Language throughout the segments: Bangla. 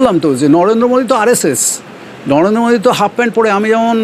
বললাম তো যে নরেন্দ্র মোদী তো আরএসএস। নরেন্দ্র মোদী তো হাফ প্যান্ট পরে, আমি যেমন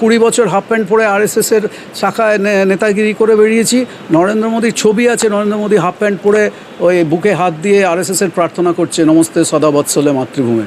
কুড়ি বছর হাফ প্যান্ট পরে আর এস আরএসএসের শাখায় নেতাগিরি করে বেরিয়েছি, নরেন্দ্র মোদীর ছবি আছে, নরেন্দ্র মোদী হাফ প্যান্ট পরে ওই বুকে হাত দিয়ে আর আরএসএসের প্রার্থনা করছে, নমস্তে সদা বৎসলে মাতৃভূমে।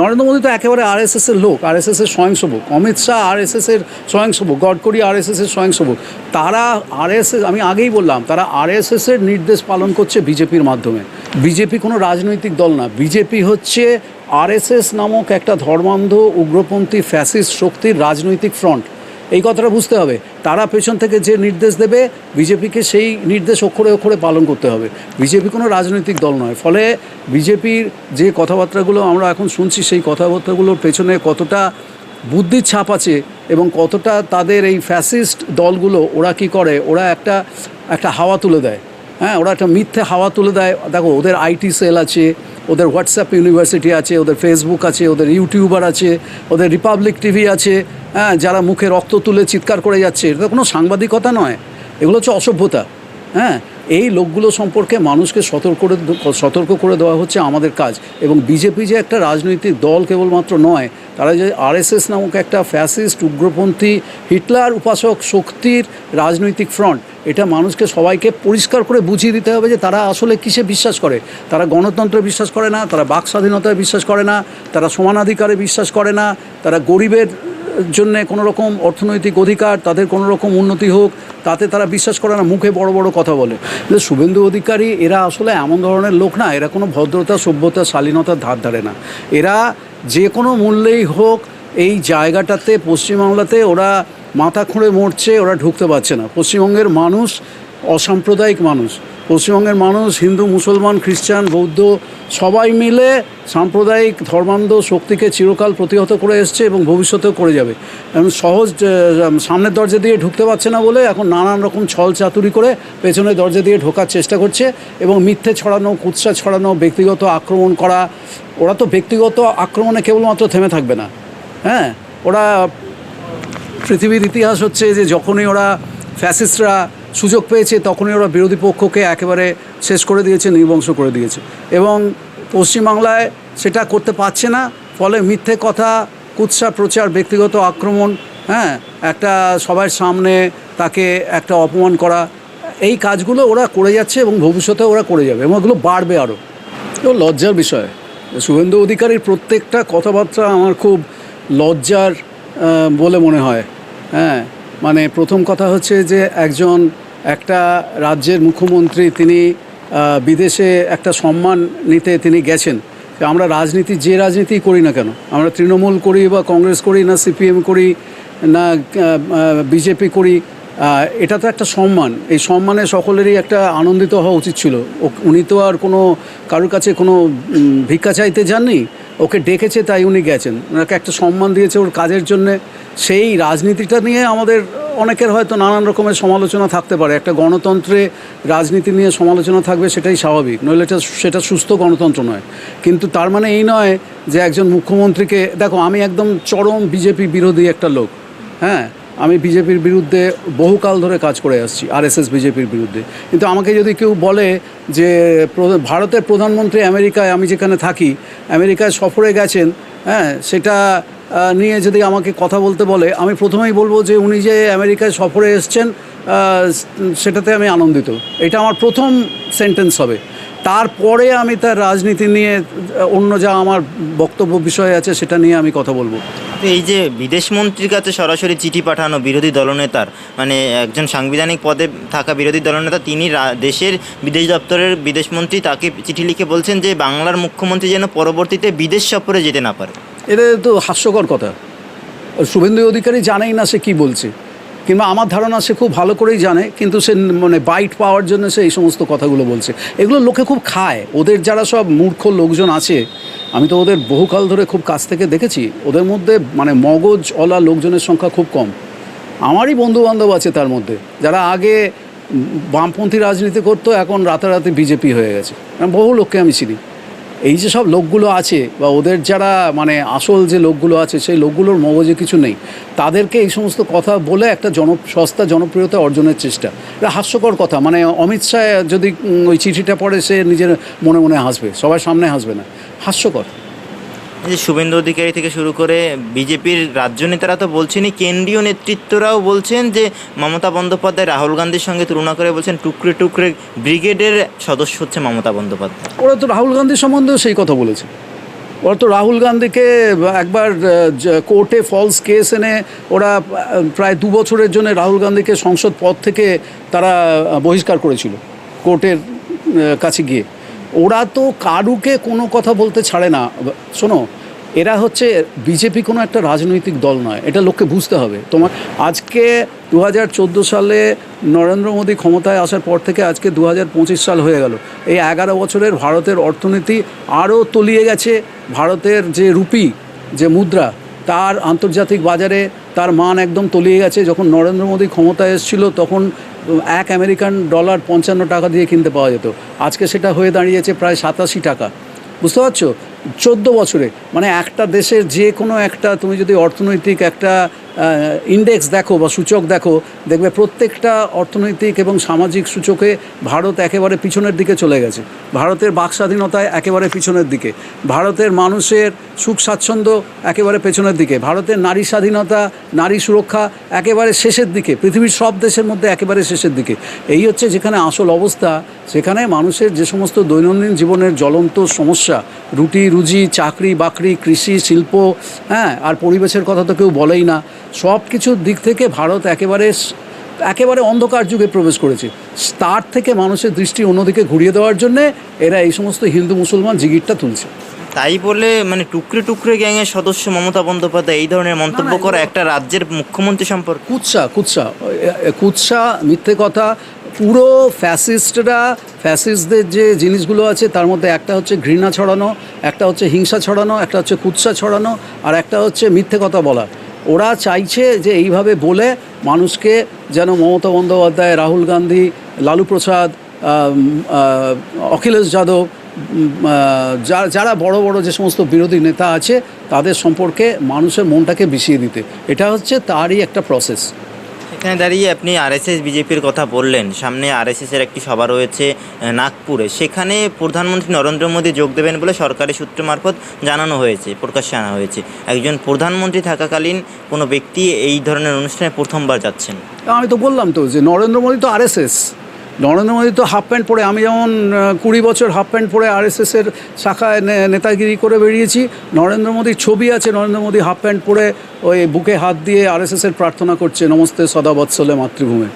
নরেন্দ্র মোদী তো একেবারে আর আরএসএসের লোক আর আরএসএসের স্বয়ংসেবক। অমিত শাহ আর আরএসএসের স্বয়ংসেবক, গডকরি আর আরএসএসের স্বয়ংসেবক। তারা আরএসএস, আমি আগেই বললাম, তারা আর আরএসএসের নির্দেশ পালন করছে বিজেপির মাধ্যমে। বিজেপি কোনো রাজনৈতিক দল না, বিজেপি হচ্ছে আরএসএস নামক একটা ধর্মান্ধ, উগ্রপন্থী, ফ্যাসিস্ট শক্তির রাজনৈতিক ফ্রন্ট। এই কথাটা বুঝতে হবে। তারা পেছন থেকে যে নির্দেশ দেবে, বিজেপিকে সেই নির্দেশ অক্ষরে অক্ষরে পালন করতে হবে। বিজেপি কোনো রাজনৈতিক দল নয়। ফলে বিজেপির যে কথাবার্তাগুলো আমরা এখন শুনছি, সেই কথাবার্তাগুলোর পেছনে কতটা বুদ্ধির ছাপ আছে এবং কতটা তাদের এই ফ্যাসিস্ট দলগুলো, ওরা কি করে? ওরা একটা একটা হাওয়া তুলে দেয়। হ্যাঁ ওরা একটা মিথ্যে হাওয়া তুলে দেয়। দেখো, ওদের আইটি সেল আছে ওদের হোয়াটসঅ্যাপ ইউনিভার্সিটি আছে, ওদের ফেসবুক আছে, ওদের ইউটিউবার আছে, ওদের রিপাবলিক টিভি আছে হ্যাঁ যারা মুখে রক্ত তুলে চিৎকার করে যাচ্ছে। এটা কোনো সাংবাদিকতা নয়। এগুলো হচ্ছে অসভ্যতা হ্যাঁ? এই লোকগুলো সম্পর্কে মানুষকে সতর্ক করে সতর্ক করে দেওয়া হচ্ছে আমাদের কাজ। এবং বিজেপি যে একটা রাজনৈতিক দল কেবলমাত্র নয়, তারা যে আরএসএস নামক একটা ফ্যাসিস্ট, উগ্রপন্থী, হিটলার উপাসক শক্তির রাজনৈতিক ফ্রন্ট, এটা মানুষকে সবাইকে পরিষ্কার করে বুঝিয়ে দিতে হবে যে তারা আসলে কিসে বিশ্বাস করে। তারা গণতন্ত্রে বিশ্বাস করে না, তারা বাক স্বাধীনতায় বিশ্বাস করে না, তারা সমানাধিকারে বিশ্বাস করে না, তারা গরিবের জন্য কোনো রকম অর্থনৈতিক অধিকার, তাদের কোনো রকম উন্নতি হোক, তাতে তারা বিশ্বাস করে না, মুখে বড় বড় কথা বলে। শুভেন্দু অধিকারী, এরা আসলে এমন ধরনের লোক না, এরা কোনো ভদ্রতা, সভ্যতা, শালীনতার ধার ধারে না। এরা যে কোনো মূল্যেই হোক, এই জায়গাটাতে, পশ্চিমবাংলাতে ওরা মাথা খুঁড়ে মরছে, ওরা ঢুকতে পারছে না। পশ্চিমবঙ্গের মানুষ অসাম্প্রদায়িক মানুষ। পশ্চিমবঙ্গের মানুষ, হিন্দু, মুসলমান, খ্রিস্টান, বৌদ্ধ, সবাই মিলে সাম্প্রদায়িক ধর্মান্ধ শক্তিকে চিরকাল প্রতিহত করে এসছে এবং ভবিষ্যতেও করে যাবে। এবং সহজ সামনের দরজা দিয়ে ঢুকতে পারছে না বলে এখন নানান রকম ছল চাতুরি করে পেছনের দরজা দিয়ে ঢোকার চেষ্টা করছে এবং মিথ্যে ছড়ানো, কুৎসা ছড়ানো, ব্যক্তিগত আক্রমণ করা, ওরা তো ব্যক্তিগত আক্রমণে কেবলমাত্র থেমে থাকবে না। হ্যাঁ? ওরা পৃথিবীর ইতিহাস হচ্ছে যে যখনই ওরা ফ্যাসিস্টরা সুযোগ পেয়েছে, তখনই ওরা বিরোধী পক্ষকে একেবারে শেষ করে দিয়েছে নির্বংশ করে দিয়েছে। এবং পশ্চিমবাংলায় সেটা করতে পারছে না, ফলে মিথ্যে কথা, কুৎসা প্রচার, ব্যক্তিগত আক্রমণ হ্যাঁ একটা সবার সামনে তাকে একটা অপমান করা, এই কাজগুলো ওরা করে যাচ্ছে এবং ভবিষ্যতে ওরা করে যাবে, এবং এগুলো বাড়বে আরও। তো লজ্জার বিষয়। শুভেন্দু অধিকারীর প্রত্যেকটা কথাবার্তা আমার খুব লজ্জার বলে মনে হয়। হ্যাঁ মানে প্রথম কথা হচ্ছে যে একজন, একটা রাজ্যের মুখ্যমন্ত্রী তিনি বিদেশে একটা সম্মান নিতে তিনি গেছেন। আমরা রাজনীতি, যে রাজনীতি করি না কেন, আমরা তৃণমূল করি বা কংগ্রেস করি না, সিপিএম করি না বিজেপি করি এটা তো একটা সম্মান। এই সম্মানে সকলেরই একটা আনন্দিত হওয়া উচিত ছিল। উনি তো আর কোনো কারোর কাছে কোনো ভিক্ষা চাইতে যাননি। ওকে ডেকেছে, তাই উনি গেছেন। ওনাকে একটা সম্মান দিয়েছে ওর কাজের জন্যে। সেই রাজনীতিটা নিয়ে আমাদের অনেকের হয়তো নানান রকমের সমালোচনা থাকতে পারে। একটা গণতন্ত্রে রাজনীতি নিয়ে সমালোচনা থাকবে সেটাই স্বাভাবিক। নইলে এটা সেটা সুস্থ গণতন্ত্র নয়। কিন্তু তার মানে এই নয় যে একজন মুখ্যমন্ত্রীকে, দেখো আমি একদম চরম বিজেপি বিরোধী একটা লোক হ্যাঁ? আমি বিজেপির বিরুদ্ধে বহুকাল ধরে কাজ করে আসছি, আরএসএস বিজেপির বিরুদ্ধে। কিন্তু আমাকে যদি কেউ বলে যে ভারতের প্রধানমন্ত্রী আমেরিকায় আমি যেখানে থাকি, আমেরিকায় সফরে গেছেন হ্যাঁ সেটা নিয়ে যদি আমাকে কথা বলতে বলে, আমি প্রথমেই বলব যে উনি যে আমেরিকায় সফরে এসছেন সেটাতে আমি আনন্দিত। এটা আমার প্রথম সেন্টেন্স হবে। তারপরে আমি তার রাজনীতি নিয়ে অন্য যা আমার বক্তব্য বিষয় আছে সেটা নিয়ে আমি কথা বলব। এই যে বিদেশ মন্ত্রীর কাছে সরাসরি চিঠি পাঠানো বিরোধী দলনেতার মানে একজন সাংবিধানিক পদে থাকা বিরোধী দলনেতা তিনি দেশের বিদেশ দপ্তরের বিদেশ মন্ত্রী তাকে চিঠি লিখে বলছেন যে বাংলার মুখ্যমন্ত্রী যেন পরবর্তীতে বিদেশ সফরে যেতে না পারে। এটা তো হাস্যকর কথা। শুভেন্দু অধিকারী জানেই না সে কি বলছে। কিংবা আমার ধারণা সে খুব ভালো করেই জানে, কিন্তু সে মানে বাইট পাওয়ার জন্য সে এই সমস্ত কথাগুলো বলছে। এগুলো লোকে খুব খায়। ওদের যারা সব মূর্খ লোকজন আছে, আমি তো ওদের বহুকাল ধরে খুব কাছ থেকে দেখেছি, ওদের মধ্যে মানে মগজ অলা লোকজনের সংখ্যা খুব কম। আমারই বন্ধু বান্ধব আছে তার মধ্যে, যারা আগে বামপন্থী রাজনীতি করতো, এখন রাতারাতি বিজেপি হয়ে গেছে। বহু লোককে আমি চিনি। এই যে সব লোকগুলো আছে বা ওদের যারা মানে আসল যে লোকগুলো আছে, সেই লোকগুলোর মগজে কিছু নেই, তাদেরকে এই সমস্ত কথা বলে একটা জন, সস্তা জনপ্রিয়তা অর্জনের চেষ্টা। এটা হাস্যকর কথা। মানে অমিত শাহ যদি ওই চিঠিটা পড়ে সে নিজের মনে মনে হাসবে, সবার সামনে হাসবে না। হাস্যকর। যে শুভেন্দু অধিকারী থেকে শুরু করে বিজেপির রাজ্য নেতারা তো বলছেনই, কেন্দ্রীয় নেতৃত্বরাও বলছেন যে মমতা বন্দ্যোপাধ্যায় রাহুল গান্ধীর সঙ্গে তুলনা করে বলছেন টুকরে টুকরে ব্রিগেডের সদস্য হচ্ছে মমতা বন্দ্যোপাধ্যায়। ওরা তো রাহুল গান্ধী সম্বন্ধেও সেই কথা বলেছে। ওরা তো রাহুল গান্ধীকে একবার কোর্টে ফলস কেস এনে ওরা প্রায় দু বছরের জন্য রাহুল গান্ধীকে সংসদ পদ থেকে তারা বহিষ্কার করেছিল কোর্টের কাছে গিয়ে। ওরা তো কারুকে কোনো কথা বলতে ছাড়ে না। শোনো, এরা হচ্ছে বিজেপি কোনো একটা রাজনৈতিক দল নয়, এটা লোককে বুঝতে হবে। তোমার আজকে দু হাজার চোদ্দ সালে নরেন্দ্র মোদী ক্ষমতায় আসার পর থেকে আজকে দু হাজার পঁচিশ সাল হয়ে গেল। এই এগারো বছরের ভারতের অর্থনীতি আরও তলিয়ে গেছে। ভারতের যে রুপি, যে মুদ্রা, তার আন্তর্জাতিক বাজারে তার মান একদম তলিয়ে গেছে। যখন নরেন্দ্র মোদী ক্ষমতায় এসেছিল, তখন এক আমেরিকান ডলার পঞ্চান্ন টাকা দিয়ে কিনতে পাওয়া যেত। আজকে সেটা হয়ে দাঁড়িয়েছে প্রায় সাতাশি টাকা। বুঝতে পারছ? চোদ্দ বছরে মানে একটা দেশের যে কোনো একটা, তুমি যদি অর্থনৈতিক একটা ইন্ডেক্স দেখো বা সূচক দেখো, দেখবে প্রত্যেকটা অর্থনৈতিক এবং সামাজিক সূচকে ভারত একেবারে পিছনের দিকে চলে গেছে। ভারতের বাক স্বাধীনতায় একেবারে পিছনের দিকে। ভারতের মানুষের সুখ স্বাচ্ছন্দ্য একেবারে পেছনের দিকে। ভারতের নারী স্বাধীনতা, নারী সুরক্ষা একেবারে শেষের দিকে। পৃথিবীর সব দেশের মধ্যে একেবারে শেষের দিকে। এই হচ্ছে যেখানে আসল অবস্থা। সেখানে মানুষের যে সমস্ত দৈনন্দিন জীবনের জ্বলন্ত সমস্যা রুটি রুজি চাকরি বাকরি কৃষি শিল্প হ্যাঁ আর পরিবেশের কথা তো কেউ বলেই না। সব কিছুর দিক থেকে ভারত একেবারে একেবারে অন্ধকার যুগে প্রবেশ করেছে। তার থেকে মানুষের দৃষ্টি অন্যদিকে ঘুরিয়ে দেওয়ার জন্যে এরা এই সমস্ত হিন্দু মুসলমান জিগিরটা তুলছে। তাই বলে মানে টুকরে টুকরে গ্যাংয়ের সদস্য মমতা বন্দ্যোপাধ্যায় এই ধরনের মন্তব্য করা একটা রাজ্যের মুখ্যমন্ত্রী সম্পর্কে কুৎসা কুৎসা কুৎসা মিথ্যে কথা পুরো ফ্যাসিস্টরা, ফ্যাসিস্টদের যে জিনিসগুলো আছে, তার মধ্যে একটা হচ্ছে ঘৃণা ছড়ানো, একটা হচ্ছে হিংসা ছড়ানো, একটা হচ্ছে কুৎসা ছড়ানো, আর একটা হচ্ছে মিথ্যে কথা বলা। ওরা চাইছে যে এইভাবে বলে মানুষকে যেন মমতা বন্দ্যোপাধ্যায়, রাহুল গান্ধী, লালু প্রসাদ অখিলেশ যাদব যারা বড় বড় যে সমস্ত বিরোধী নেতা আছে, তাদের সম্পর্কে মানুষের মনটাকে বিষিয়ে দিতে। এটা হচ্ছে তারই একটা প্রসেস এখানে দাঁড়িয়ে আপনি আরএসএস বিজেপির কথা বললেন। সামনে আরএসএস এর একটি সভা রয়েছে নাগপুরে। সেখানে প্রধানমন্ত্রী নরেন্দ্র মোদী যোগ দেবেন বলে সরকারি সূত্র মারফত জানানো হয়েছে, প্রকাশ্যে আনা হয়েছে। একজন প্রধানমন্ত্রী থাকাকালীন কোনো ব্যক্তি এই ধরনের অনুষ্ঠানে প্রথমবার যাচ্ছেন। আমি তো বললাম তো যে নরেন্দ্র মোদী তো আরএসএস নরেন্দ্র মোদী তো হাফ প্যান্ট পরে, আমি যেমন কুড়ি বছর হাফ প্যান্ট পরে আর আরএসএসের শাখায় নেতাগিরি করে বেরিয়েছি, নরেন্দ্র মোদীর ছবি আছে, নরেন্দ্র মোদী হাফ প্যান্ট পরে ওই বুকে হাত দিয়ে আর আরএসএসের প্রার্থনা করছে, নমস্তে সদাবৎসলে মাতৃভূমি।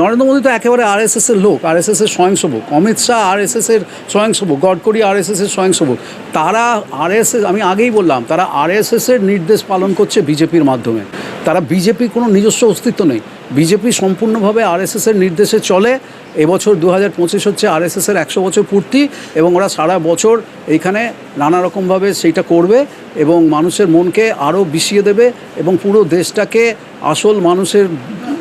নরেন্দ্র মোদী তো একেবারে আর আরএসএসের লোক আর আরএসএসের স্বয়ংসেবক, অমিত শাহ আর আরএসএসের স্বয়ংসেবক, গডকরি আর আরএসএসের স্বয়ংসেবক। তারা আরএসএস আমি আগেই বললাম, তারা আর আরএসএসের নির্দেশ পালন করছে বিজেপির মাধ্যমে। তারা বিজেপি কোনো নিজস্ব অস্তিত্ব নেই। বিজেপি সম্পূর্ণভাবে আরএসএসের নির্দেশে চলে এবছর দু হাজার পঁচিশ হচ্ছে আরএসএসের একশো বছর পূর্তি এবং ওরা সারা বছর এইখানে নানা রকমভাবে সেইটা করবে এবং মানুষের মনকে আরও বিষিয়ে দেবে এবং পুরো দেশটাকে আসল মানুষের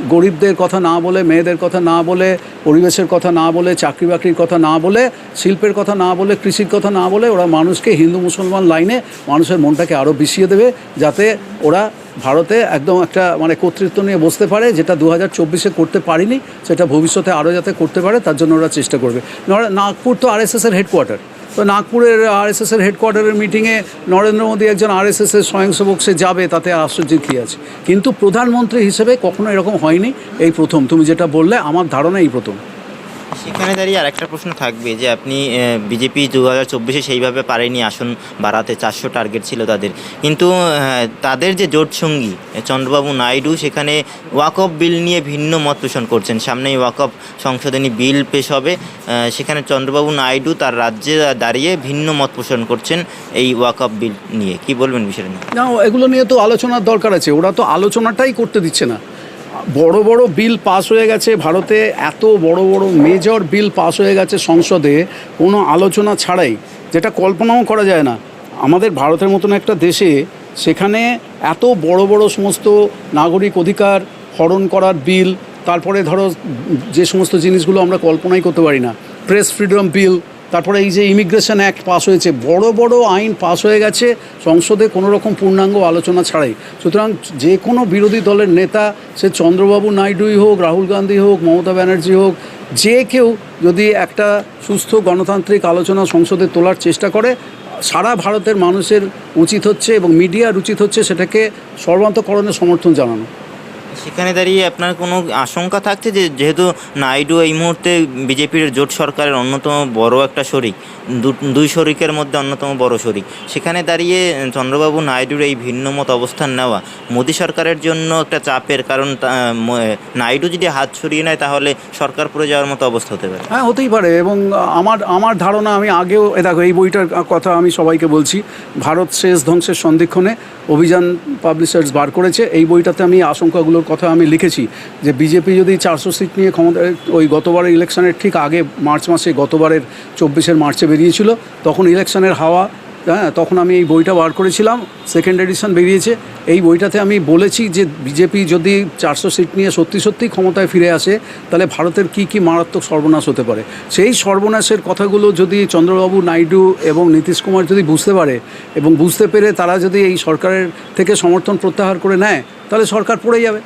গরিবদের কথা না বলে, মেয়েদের কথা না বলে, পরিবেশের কথা না বলে, চাকরি বাকরির কথা না বলে, শিল্পের কথা না বলে, কৃষির কথা না বলে, ওরা মানুষকে, হিন্দু মুসলমান লাইনে মানুষের মনটাকে আরও বিষিয়ে দেবে যাতে ওরা ভারতে একদম একটা মানে কর্তৃত্ব নিয়ে বসতে পারে, যেটা দু হাজার চব্বিশে করতে পারিনি, সেটা ভবিষ্যতে আরও যাতে করতে পারে, তার জন্য ওরা চেষ্টা করবে। নাগপুর তো আরএসএসের হেডকোয়ার্টার নাগপুরের আরএসএসের হেডকোয়ার্টারের মিটিংয়ে নরেন্দ্র মোদী একজন আরএসএসের স্বয়ংসেবক, সে যাবে, তাতে আশ্চর্যের কী আছে? কিন্তু প্রধানমন্ত্রী হিসেবে কখনো এরকম হয়নি, এই প্রথম। তুমি যেটা বললে, আমার ধারণা এই প্রথম। সেখানে দাঁড়িয়ে আরেকটা প্রশ্ন থাকবে যে আপনি বিজেপি দু হাজার চব্বিশে সেইভাবে পারেনি আসন বাড়াতে, চারশো টার্গেট ছিল তাদের। কিন্তু তাদের যে জোট সঙ্গী, চন্দ্রবাবু নাইডু সেখানে ওয়াকফ বিল নিয়ে ভিন্ন মত পোষণ করছেন। সামনেই ওয়াকফ সংশোধনী বিল পেশ হবে। সেখানে চন্দ্রবাবু নাইডু তার রাজ্যে দাঁড়িয়ে ভিন্ন মত পোষণ করছেন এই ওয়াকফ বিল নিয়ে। কি বলবেন বিষয়টা না, এগুলো নিয়ে তো আলোচনার দরকার আছে। ওরা তো আলোচনাটাই করতে দিচ্ছে না। বড় বড় বিল পাস হয়ে গেছে। ভারতে এত বড় বড় মেজর বিল পাস হয়ে গেছে সংসদে, কোনো আলোচনা ছাড়াই, যেটা কল্পনাও করা যায় না। আমাদের ভারতের মতন একটা দেশে, সেখানে এত বড় বড় সমস্ত নাগরিক অধিকার হরণ করার বিল, তারপরে ধরো যে সমস্ত জিনিসগুলো আমরা কল্পনাই করতে পারি না। প্রেস ফ্রিডম বিল তারপরে এই যে ইমিগ্রেশন অ্যাক্ট পাস হয়েছে, বড় বড় আইন পাস হয়ে গেছে, সংসদে কোনো রকম পূর্ণাঙ্গ আলোচনা ছাড়াই। সুতরাং যে কোনো বিরোধী দলের নেতা, সে চন্দ্রবাবু নাইডুই হোক, রাহুল গান্ধী হোক, মমতা ব্যানার্জি হোক, যে কেউ যদি একটা সুস্থ গণতান্ত্রিক আলোচনা সংসদে তোলার চেষ্টা করে, সারা ভারতের মানুষের উচিত হচ্ছে এবং মিডিয়ার উচিত হচ্ছে সেটাকে সর্বান্তকরণের সমর্থন জানানো। সেখানে দাঁড়িয়ে আপনার কোনো আশঙ্কা থাকছে যে যেহেতু নাইডু এই মুহূর্তে বিজেপির জোট সরকারের অন্যতম বড় একটা শরিক দুই শরিকের মধ্যে অন্যতম বড় শরিক, সেখানে দাঁড়িয়ে চন্দ্রবাবু নাইডুর এই ভিন্নমত অবস্থান নেওয়া মোদী সরকারের জন্য একটা চাপের কারণ নাইডু যদি হাত ছড়িয়ে নেয় তাহলে সরকার পড়ে যাওয়ার মতো অবস্থা হতে পারে। হ্যাঁ হতেই পারে এবং আমার আমার ধারণা আমি আগেও দেখো, এই বইটার কথা আমি সবাইকে বলছি, ভারত শেষ ধ্বংসের সন্ধিক্ষণে অভিযান পাবলিশার্স বার করেছে। এই বইটাতে আমি আশঙ্কাগুলোর কথা আমি লিখেছি যে বিজেপি যদি চারশো সিট নিয়ে ক্ষমতা, ওই গতবারের ইলেকশনের ঠিক আগে, মার্চ মাসে গতবারের চব্বিশের মার্চে বেরিয়েছিল, তখন ইলেকশনের হাওয়া হ্যাঁ তখন আমি এই বইটা বার করেছিলাম সেকেন্ড এডিশন বেরিয়েছে। এই বইটাতে আমি বলেছি যে বিজেপি যদি চারশো সিট নিয়ে সত্যি সত্যি ক্ষমতায় ফিরে আসে, তাহলে ভারতের কি কি মারাত্মক সর্বনাশ হতে পারে? সেই সর্বনাশের কথাগুলো যদি চন্দ্রবাবু নাইডু এবং নীতিশ কুমার যদি বুঝতে পারে, এবং বুঝতে পেরে তারা যদি এই সরকারের থেকে সমর্থন প্রত্যাহার করে নেয়, তাহলে সরকার পড়ে যাবে।